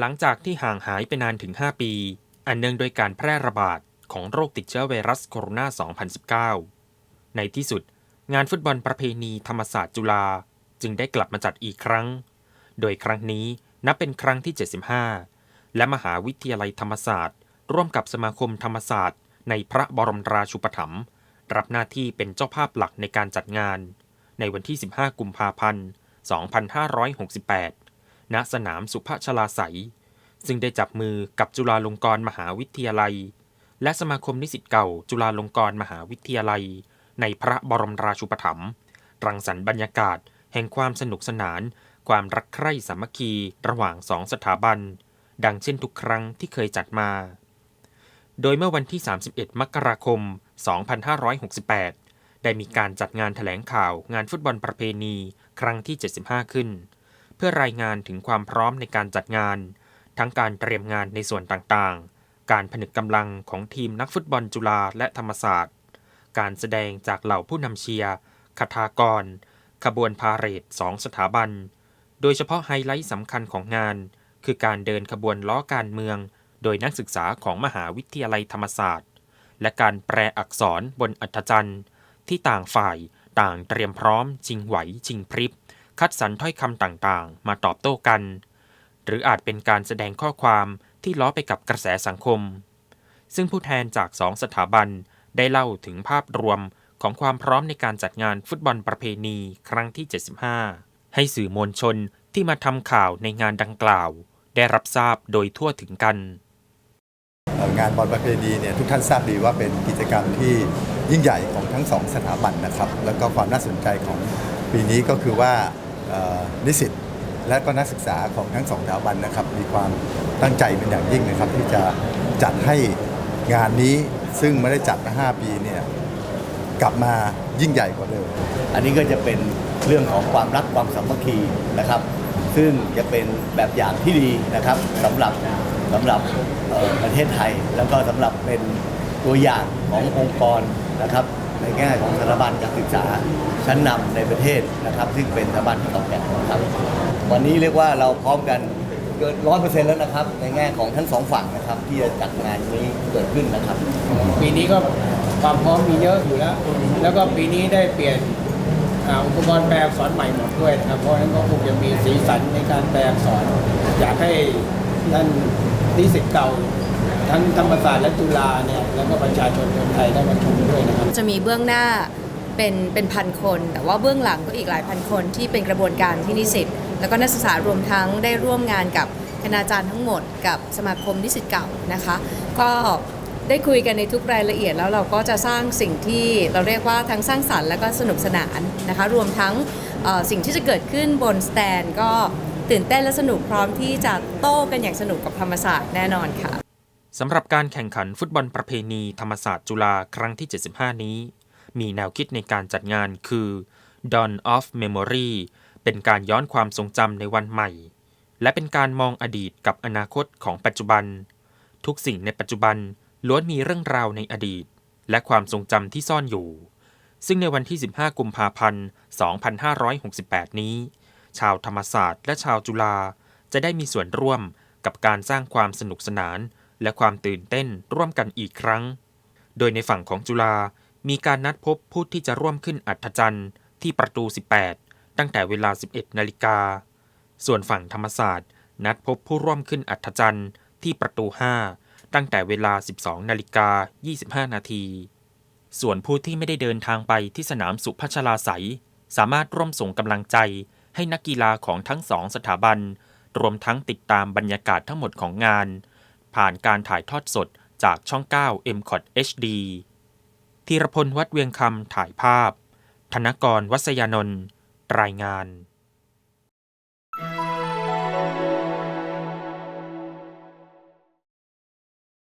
หลังจากที่ห่างหายไปนานถึง 5 ปี อันเนื่องโดยการแพร่ระบาดของโรคติดเชื้อไวรัสโคโรนา 2019 ในที่สุด งานฟุตบอลประเพณีธรรมศาสตร์จุฬาจึงได้กลับมาจัดอีกครั้ง โดยครั้งนี้นับเป็นครั้งที่ 75 และมหาวิทยาลัยธรรมศาสตร์ ร่วมกับสมาคมธรรมศาสตร์ ในพระบรมราชูปถัมภ์รับหน้าที่เป็นเจ้าภาพหลักในการจัดงาน ในวันที่ 15 กุมภาพันธ์ 2568 ณ สนามสุภชลาไสยซึ่งได้จับมือกับจุฬาลงกรณ์มหาวิทยาลัย และสมาคมนิสิตเก่าจุฬาลงกรณ์มหาวิทยาลัย ในพระบรมราชูปถัมภ์รังสรรค์บรรยากาศ แห่งความสนุกสนาน ความรักใคร่สามัคคีระหว่างสองสถาบัน ดังเช่นทุกครั้งที่เคยจัดมา โดยเมื่อวันที่ 31 มกราคม 2568 ได้มีการจัดงานถแถลงข่าวงานฟุตบอลประเพณี ครั้งที่ 75 ขึ้น เพื่อรายงานถึงความพร้อมในการจัดงาน ทั้งการเตรียมงานในส่วนต่างๆ การผนึกกำลังของทีมนักฟุตบอลจุฬาและธรรมศาสตร์ การแสดงจากเหล่าผู้นำเชียร์คทากร ขบวนพาเหรดสองสถาบัน โดยเฉพาะไฮไลท์สำคัญของงาน คือการเดินขบวนล้อการเมือง โดยนักศึกษาของมหาวิทยาลัยธรรมศาสตร์ และการแปลอักษรบนอัฐจันทร์ที่ต่างฝ่ายต่างเตรียมพร้อมชิงไหวชิงพริบ คัดสรรถ้อยคำต่างๆ มาตอบโต้กัน หรืออาจเป็นการแสดงข้อความที่ล้อไปกับกระแสสังคม ซึ่งผู้แทนจากสองสถาบัน ได้เล่าถึงภาพรวมของความพร้อมในการจัดงานฟุตบอลประเพณีครั้งที่ 75 ให้สื่อมวลชนที่มาทำข่าวในงานดังกล่าว ได้รับทราบโดยทั่วถึงกัน งานบอลประเพณีเนี่ยทุกท่านทราบดีว่าเป็นกิจกรรมที่ยิ่งใหญ่ของทั้งสองสถาบันนะครับ แล้วก็ความน่าสนใจของปีนี้ก็คือว่านิสิตและก็นักศึกษาของทั้งสองสถาบันนะครับ มีความตั้งใจเป็นอย่างยิ่งนะครับ ที่จะจัดให้งานนี้ ซึ่งไม่ได้จัดมา 5 ปีเนี่ยกลับมายิ่งใหญ่กว่าเดิม อันนี้ก็จะเป็นเรื่องของความรักความสามัคคีนะครับ ซึ่งจะเป็นแบบอย่างที่ดีนะครับสำหรับสำหรับประเทศไทย แล้วก็สำหรับเป็นตัวอย่างขององค์กรนะครับ ในแง่ของสถาบันการศึกษาชั้นนำในประเทศนะครับ ซึ่งเป็นสถาบันที่เก่าแก่นครับ วันนี้เรียกว่าเราพร้อมกัน เกินร้อยเปอร์เซ็นต์แล้วนะครับ ในแง่ของทั้งสองฝั่งนะครับ ที่จะจัดงานนี้เกิดขึ้นนะครับ ปีนี้ก็ความพร้อมมีเยอะอยู่แล้ว แล้วก็ปีนี้ได้เปลี่ยนอ่าอุปกรณ์แปลอักษรใหม่หมดด้วยนะครับ เพราะฉะนั้นก็คงจะมีสีสันในการแปลอักษร อยากให้ท่านนิสิตเก่า ทั้งธรรมศาสตร์และจุฬาเนี่ยแล้วก็ประชาชนคนไทยได้มาชมด้วยนะครับ จะมีเบื้องหน้าเป็นเป็นพันคน แต่ว่าเบื้องหลังก็อีกหลายพันคนที่เป็นกระบวนการที่นิสิต แล้วก็นักศึกษารวมทั้งได้ร่วมงานกับคณาจารย์ทั้งหมด กับสมาคมนิสิตเก่านะคะ ก็ได้คุยกันในทุกรายละเอียดแล้วเราก็จะสร้างสิ่งที่เราเรียกว่าทั้งสร้างสรรค์และก็สนุกสนานนะคะ รวมทั้งสิ่งที่จะเกิดขึ้นบนสแตนก็ตื่นเต้นและสนุกพร้อมที่จะโต้กันอย่างสนุกกับธรรมศาสตร์แน่นอนค่ะสำหรับการแข่งขันฟุตบอลประเพณีธรรมศาสตร์จุฬาครั้งที่ 75 นี้ มีแนวคิดในการจัดงานคือ Dawn of Memory เป็นการย้อนความทรงจำในวันใหม่ และเป็นการมองอดีตกับอนาคตของปัจจุบัน ทุกสิ่งในปัจจุบันล้วนมีเรื่องราวในอดีต และความทรงจำที่ซ่อนอยู่ ซึ่งในวันที่ 15 กุมภาพันธ์ 2568 นี้ ชาวธรรมศาสตร์และชาวจุฬาจะได้มีส่วนร่วมกับการสร้างความสนุกสนาน และความตื่นเต้นร่วมกันอีกครั้ง โดยในฝั่งของจุฬามีการนัดพบผู้ที่จะร่วมขึ้นอัฐจันทร์ที่ประตู 18 ตั้งแต่เวลา 11 นาฬิกา ส่วนฝั่งธรรมศาสตร์ นัดพบผู้ร่วมขึ้นอัฐจันทร์ที่ประตู 5 ตั้งแต่เวลา 12 นาฬิกา 25 นาที ส่วนผู้ที่ไม่ได้เดินทางไปที่สนามสุพัชลาไสยสามารถร่วมส่งกำลังใจให้นักกีฬาของทั้งสองสถาบัน รวมทั้งติดตามบรรยากาศทั้งหมดของงาน ผ่านการถ่ายทอดสดจากช่อง 9 m c o t HD ธีรพลวัดเวียงคำถ่ายภาพ ธนกรวัศยานนท์ รายงาน